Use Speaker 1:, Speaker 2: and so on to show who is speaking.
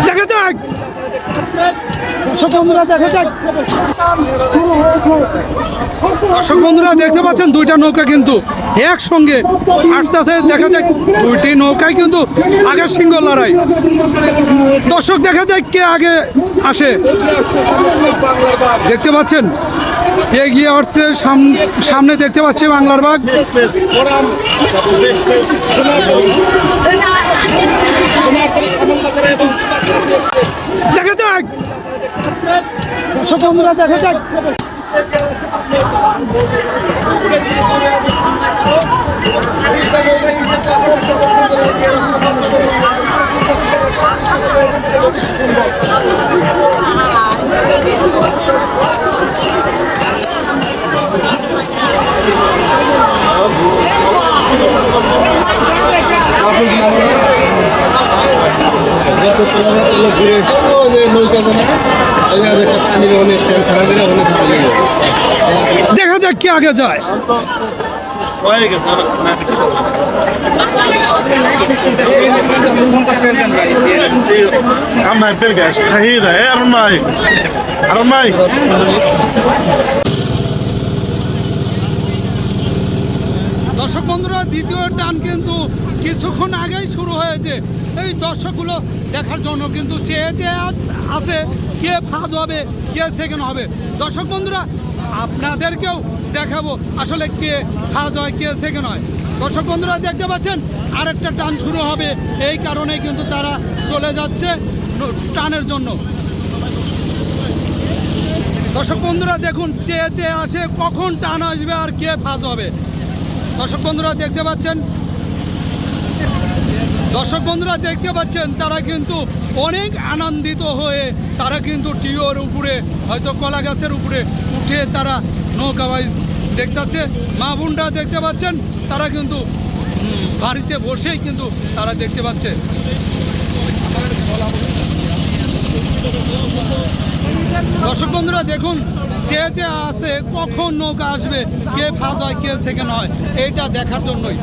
Speaker 1: দেখা যাক। দর্শক বন্ধুরা যাক। বন্ধুরা, দেখতে পাচ্ছেন দুইটা নৌকা কিন্তু একসঙ্গে আস্তে আস্তে দেখা যায় দুইটি নৌকায় কিন্তু আগের সিংহ লড়াই। দর্শক, দেখা যায় কে আগে আসে। দেখতে পাচ্ছেন, এগিয়ে আসছে, সাম- সামনে দেখতে পাচ্ছি বাংলার বাঘ দেখা যাক দর্শক বন্ধুরা দেখা যাক
Speaker 2: যায় তোলা
Speaker 1: দেখা যাক কে আগে যায়
Speaker 2: আর না কিছু করবে Amma belgas, tahida, ermai. Armai.
Speaker 1: দর্শক বন্ধুরা, দ্বিতীয় টান কিন্তু কিছুক্ষণ আগেই শুরু হয়েছে। এই দর্শকগুলো দেখার জন্য কিন্তু চেয়ে চেয়ে আছে কে ফার্স্ট হবে, কে সেকেন্ড হবে। দর্শক বন্ধুরা, আপনাদেরকেও দেখাবো আসলে কে ফার্স্ট হয়, কে সেকেন্ড হয়। দর্শক বন্ধুরা, দেখতে পাচ্ছেন, আরেকটা টান শুরু হবে। এই কারণে কিন্তু তারা চলে যাচ্ছে টানের জন্য। দর্শক বন্ধুরা, দেখুন, চেয়ে চেয়ে আসে কখন টান আসবে আর কে ফার্স্ট হবে। দর্শক বন্ধুরা দেখতে পাচ্ছেন? দর্শক বন্ধুরা দেখতে পাচ্ছেন, তারা কিন্তু অনেক আনন্দিত হয়ে তারা কিন্তু টিওর উপরে, হয়তো কলা গাছের উপরে উঠে তারা নৌকা বাইজ দেখতেছে। মা বোনরা দেখতে পাচ্ছেন, তারা কিন্তু বাড়িতে বসেই কিন্তু তারা দেখতে পাচ্ছে। দর্শক বন্ধুরা দেখুন যে যে আছে কখন নৌকা আসবে, কে ফার্স্ট হয়, কে সেকেন্ড হয় এইটা দেখার জন্যই।